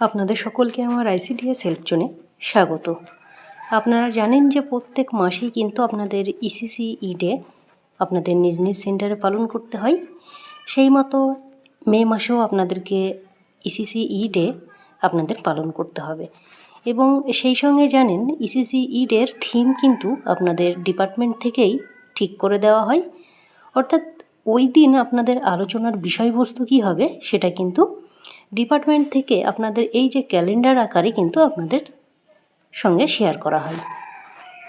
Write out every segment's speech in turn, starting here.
আপনাদের সকলকে আমার আইসিডিএস হেল্প জোনে স্বাগত। আপনারা জানেন যে প্রত্যেক মাসেই কিন্তু আপনাদের E ইসিসি ই ডে আপনাদের নিজ নিজ সেন্টারে পালন করতে হয়। সেই মতো মে মাসেও আপনাদেরকে E ইসিসি ই ডে আপনাদের পালন করতে হবে। এবং সেই সঙ্গে জানেন E ইসিসি ই ডের থিম কিন্তু আপনাদের ডিপার্টমেন্ট থেকেই ঠিক করে দেওয়া হয়। অর্থাৎ ওই দিন আপনাদের আলোচনার বিষয়বস্তু কী হবে সেটা কিন্তু ডিপার্টমেন্ট থেকে আপনাদের এই যে ক্যালেন্ডার আকারে কিন্তু আপনাদের সঙ্গে শেয়ার করা হয়।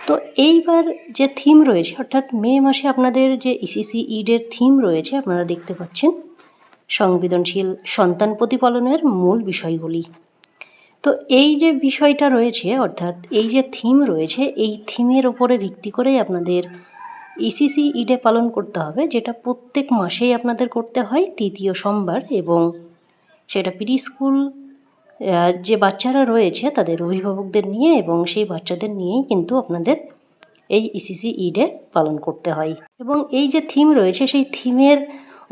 তো এইবার যে থিম রয়েছে, অর্থাৎ মে মাসে আপনাদের যে E ইসিসি ইডের থিম রয়েছে, আপনারা দেখতে পাচ্ছেন সংবেদনশীল সন্তান প্রতিপালনের মূল বিষয়গুলি। তো এই যে বিষয়টা রয়েছে, অর্থাৎ এই যে থিম রয়েছে, এই থিমের ওপরে ভিত্তি করেই আপনাদের ইসিসি ইডে পালন করতে হবে, যেটা প্রত্যেক মাসেই আপনাদের করতে হয়, তৃতীয় সোমবার এবং সেটা প্রি স্কুল যে বাচ্চারা রয়েছে তাদের অভিভাবকদের নিয়ে এবং সেই বাচ্চাদের নিয়েই কিন্তু আপনাদের এই ইসিসি ইডে পালন করতে হয়। এবং এই যে থিম রয়েছে সেই থিমের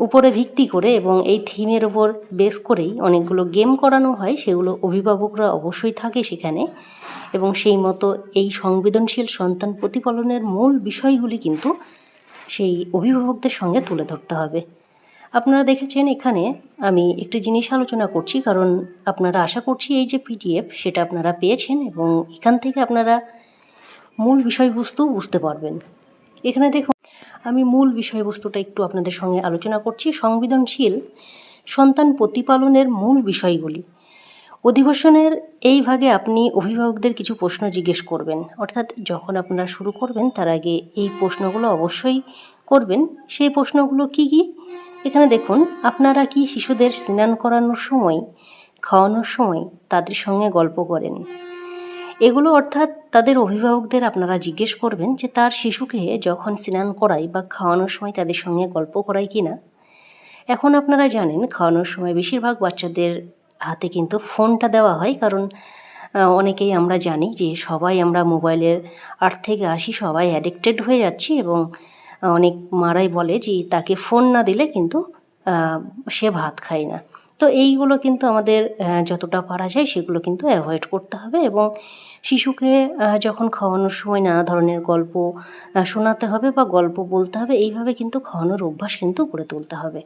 উপরে ভিত্তি করে এবং এই থিমের ওপর বেস করেই অনেকগুলো গেম করানো হয়, সেগুলো অভিভাবকরা অবশ্যই থাকে সেখানে। এবং সেই মতো এই সংবেদনশীল সন্তান প্রতিপালনের মূল বিষয়গুলি কিন্তু সেই অভিভাবকদের সঙ্গে তুলে ধরতে হবে। আপনারা দেখেছেন এখানে আমি একটি জিনিস আলোচনা করছি, কারণ আপনারা আশা করছি এই যে পিডিএফ সেটা আপনারা পেয়েছেন এবং এখান থেকে আপনারা মূল বিষয়বস্তু বুঝতে পারবেন। এখানে দেখুন, আমি মূল বিষয়বস্তুটা একটু আপনাদের সঙ্গে আলোচনা করছি। সংবেদনশীল সন্তান প্রতিপালনের মূল বিষয়গুলি। অধিবেশনের এই ভাগে আপনি অভিভাবকদের কিছু প্রশ্ন জিজ্ঞেস করবেন। অর্থাৎ যখন আপনারা শুরু করবেন, তার আগে এই প্রশ্নগুলো অবশ্যই করবেন। সেই প্রশ্নগুলো কি কি? এখানে দেখুন, আপনারা কি শিশুদের স্নান করানোর সময়, খাওয়ানোর সময় তাদের সঙ্গে গল্প করেন? এগুলো অর্থাৎ তাদের অভিভাবকদের আপনারা জিজ্ঞেস করবেন যে তার শিশুকে যখন স্নান করাই বা খাওয়ানোর সময় তাদের সঙ্গে গল্প করাই কি না এখন আপনারা জানেন, খাওয়ানোর সময় বেশিরভাগ বাচ্চাদের হাতে কিন্তু ফোনটা দেওয়া হয়, কারণ অনেকেই আমরা জানি যে সবাই আমরা মোবাইলের আট থেকে আশি সবাই অ্যাডিক্টেড হয়ে যাচ্ছি এবং অনেক মারাই বলে যে তাকে ফোন না দিলে কিন্তু সে ভাত খায় না। তো এইগুলো কিন্তু আমাদের যতটা পারা যায় সেগুলো কিন্তু অ্যাভয়েড করতে হবে এবং শিশুকে যখন খাওয়ানোর সময় নানা ধরনের গল্প শোনাতে হবে বা গল্প বলতে হবে, এইভাবে কিন্তু খাওয়ানোর অভ্যাস কিন্তু গড়ে তুলতে হবে।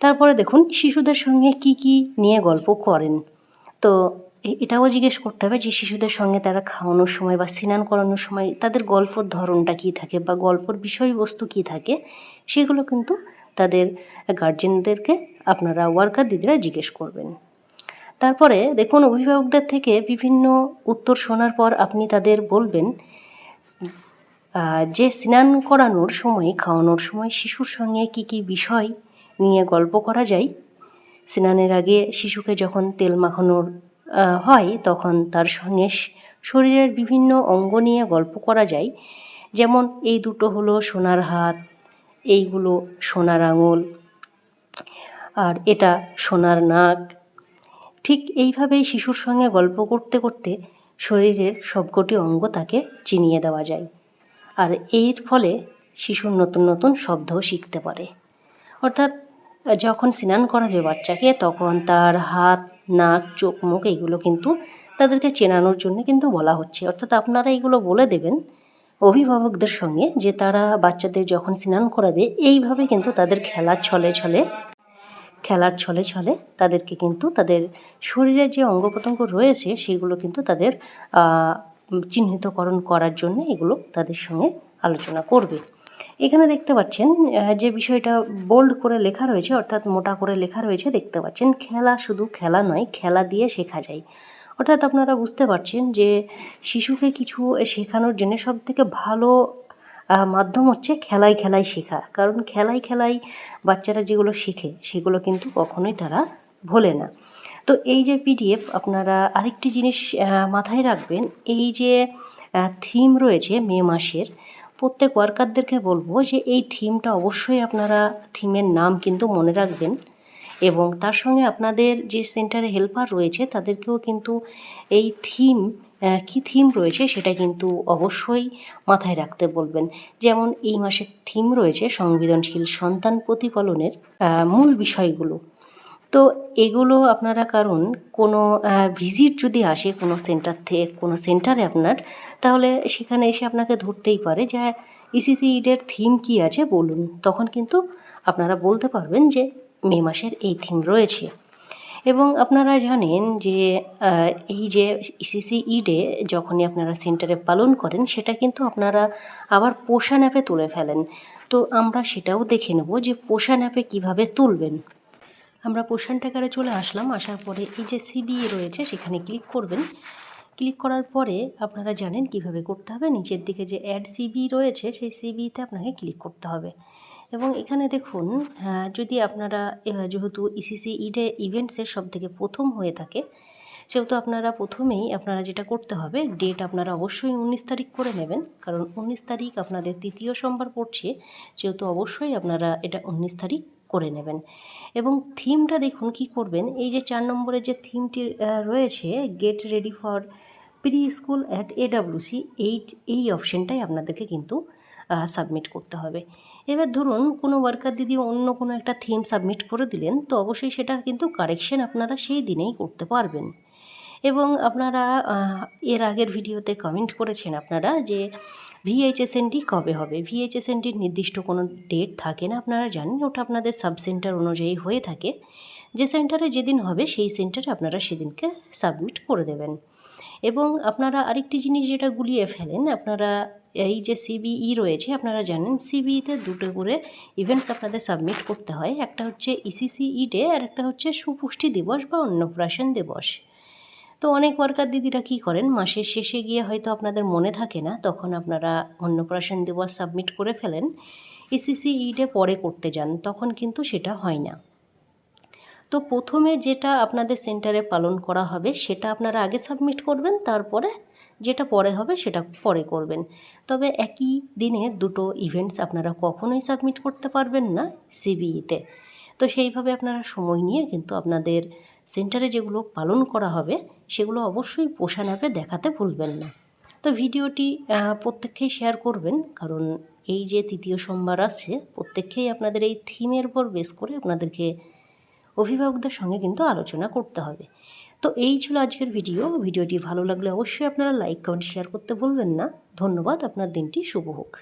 তারপরে দেখুন, শিশুদের সঙ্গে কি কি নিয়ে গল্প করেন। তো এটাও জিজ্ঞেস করতে হবে যে শিশুদের সঙ্গে তারা খাওয়ানোর সময় বা স্নান করানোর সময় তাদের গল্পর ধরনটা কী থাকে বা গল্পর বিষয়বস্তু কী থাকে, সেগুলো কিন্তু তাদের গার্জেনদেরকে আপনারা ওয়ার্কার দিদিরা জিজ্ঞেস করবেন। তারপরে দেখুন, অভিভাবকদের থেকে বিভিন্ন উত্তর শোনার পর আপনি তাদের বলবেন যে স্নান করানোর সময়, খাওয়ানোর সময় শিশুর সঙ্গে কি কি বিষয় নিয়ে গল্প করা যায়, স্নানের আগে শিশুকে যখন তেল মাখানোর হয়, তখন তার সঙ্গে শরীরের বিভিন্ন অঙ্গ নিয়ে গল্প করা যায়। যেমন, এই দুটো হলো সোনার হাত, এইগুলো সোনার আঙুল, আর এটা সোনার নাক। ঠিক এইভাবেই শিশুর সঙ্গে গল্প করতে করতে শরীরের সবকটি অঙ্গ তাকে চিনিয়ে দেওয়া যায়। আর এর ফলে শিশুর নতুন নতুন শব্দও শিখতে পারে। অর্থাৎ, যখন স্নান করাবে বাচ্চাকে, তখন তার হাত নাক, চোখ, মুখ এইগুলো কিন্তু তাদেরকে চেনানোর জন্য কিন্তু বলা হচ্ছে। অর্থাৎ আপনারা এইগুলো বলে দেবেন অভিভাবকদের সঙ্গে যে তারা বাচ্চাদের যখন স্নান করাবে, এইভাবে কিন্তু তাদের খেলার ছলে ছলে, খেলার ছলে ছলে তাদেরকে কিন্তু তাদের শরীরে যে অঙ্গ প্রত্যঙ্গ রয়েছে, সেগুলো কিন্তু তাদের চিহ্নিতকরণ করার জন্য এগুলো তাদের সঙ্গে আলোচনা করবে। এখানে দেখতে পাচ্ছেন যে বিষয়টা বোল্ড করে লেখা রয়েছে, অর্থাৎ মোটা করে লেখা রয়েছে, দেখতে পাচ্ছেন, খেলা শুধু খেলা নয়, খেলা দিয়ে শেখা যায়। অর্থাৎ আপনারা বুঝতে পারছেন যে শিশুকে কিছু শেখানোর জন্য সব থেকে ভালো মাধ্যম হচ্ছে খেলায় খেলায় শেখা। কারণ খেলায় খেলায় বাচ্চারা যেগুলো শেখে, সেগুলো কিন্তু কখনোই তারা ভোলে না। তো এই যে পিডিএফ, আপনারা আরেকটি জিনিস মাথায় রাখবেন, এই যে থিম রয়েছে মে মাসের প্রত্যেক ওয়ার্কারদেরকে বলব যে এই থিমটা অবশ্যই আপনারা থিমের নাম কিন্তু মনে রাখবেন এবং তার সঙ্গে আপনাদের যে সেন্টারে হেল্পার রয়েছে তাদেরকেও কিন্তু এই থিম কী থিম রয়েছে সেটা কিন্তু অবশ্যই মাথায় রাখতে বলবেন। যেমন এই মাসের থিম রয়েছে সংবেদনশীল সন্তান প্রতিপালনের মূল বিষয়গুলো। তো এগুলো আপনারা, কারণ কোনো ভিজিট যদি আসে কোনো সেন্টার থেকে, কোনো সেন্টারে আপনার, তাহলে সেখানে এসে আপনাকে ধরতেই পারে যে ইসিসি ইডের থিম কী আছে বলুন। তখন কিন্তু আপনারা বলতে পারবেন যে, মে মাসের এই থিম রয়েছে। এবং আপনারা জানেন যে এই যে ইসিসি ইডে যখনই আপনারা সেন্টারে পালন করেন, সেটা কিন্তু আপনারা আবার পোষা অ্যাপে তুলে ফেলেন। তো আমরা সেটাও দেখে নেব যে, পোষা অ্যাপে কীভাবে তুলবেন। আমরা পোষণ ট্যাকারে চলে আসলাম, আসার পরে এই যে সিবিএ রয়েছে সেখানে ক্লিক করবেন। ক্লিক করার পরে আপনারা জানেন কীভাবে করতে হবে। নিচের দিকে যে অ্যাড সিবি রয়েছে সেই সিবিতে আপনাকে ক্লিক করতে হবে। এবং এখানে দেখুন যদি আপনারা যেহেতু ইসিসি ইডে ইভেন্টসের সব থেকে প্রথম হয়ে থাকে, সেহেতু আপনারা প্রথমেই আপনারা যেটা করতে হবে ডেট আপনারা অবশ্যই উনিশ তারিখ করে নেবেন। কারণ উনিশ তারিখ আপনাদের তৃতীয় সোমবার পড়ছে যেহেতু অবশ্যই আপনারা এটা উনিশ তারিখ করে নেবেন। এবং থিমটা দেখুন কি করবেন। এই যে চার নম্বরের যে থিমটি রয়েছে get ready for preschool at AWC এই এই অপশানটাই আপনাদেরকে কিন্তু সাবমিট করতে হবে। এবার ধরুন কোনো ওয়ার্কার দিদি অন্য কোনো একটা থিম সাবমিট করে দিলেন, তো অবশ্যই সেটা কিন্তু কারেকশন আপনারা সেই দিনেই করতে পারবেন। এবং আপনারা এর আগের ভিডিওতে কমেন্ট করেছেন আপনারা যে ভিএইচএসএনটি কবে হবে? ভিএইচএসএনটির নির্দিষ্ট কোনো ডেট থাকে না, আপনারা জানেন, ওটা আপনাদের সাব সেন্টার অনুযায়ী হয়ে থাকে। যে সেন্টারে যেদিন হবে, সেই সেন্টারে আপনারা সেদিনকে সাবমিট করে দেবেন। এবং আপনারা আরেকটি জিনিস যেটা গুলিয়ে ফেলেন, আপনারা এই যে সিবিই রয়েছে, আপনারা জানেন সিবিইতে দুটো করে ইভেন্টস আপনাদের সাবমিট করতে হয়। একটা হচ্ছে ইসিসিই ডে আর একটা হচ্ছে সুপুষ্টি দিবস বা অন্নপ্রাশন দিবস। তো অনেক ওয়ার্কার দিদিরা কী করেন? মাসের শেষে গিয়ে হয়তো আপনাদের মনে থাকে না, তখন আপনারা অন্নপ্রাশন দিবস সাবমিট করে ফেলেন ইসিসি ইডে পরে করতে যান, তখন কিন্তু সেটা হয় না। তো প্রথমে যেটা আপনাদের সেন্টারে পালন করা হবে, সেটা আপনারা আগে সাবমিট করবেন, তারপরে যেটা পরে হবে সেটা পরে করবেন। তবে একই দিনে দুটো ইভেন্টস আপনারা কখনোই সাবমিট করতে পারবেন না সিবিইতে তো সেইভাবে আপনারা সময় নিয়ে কিন্তু আপনাদের সেন্টারে যেগুলো পালন করা হবে, সেগুলো অবশ্যই পোষা নাপে দেখাতে ভুলবেন না। তো ভিডিওটি প্রত্যেককেই শেয়ার করবেন, কারণ এই যে তৃতীয় সোমবার আছে প্রত্যেককেই আপনাদের এই থিমের উপর বেস করে আপনাদেরকে অভিভাবকদের সঙ্গে কিন্তু আলোচনা করতে হবে। তো এই ছিল আজকের ভিডিও ভিডিওটি ভালো লাগলে অবশ্যই আপনারা লাইক কমেন্ট শেয়ার করতে ভুলবেন না। ধন্যবাদ, আপনার দিনটি শুভ হোক।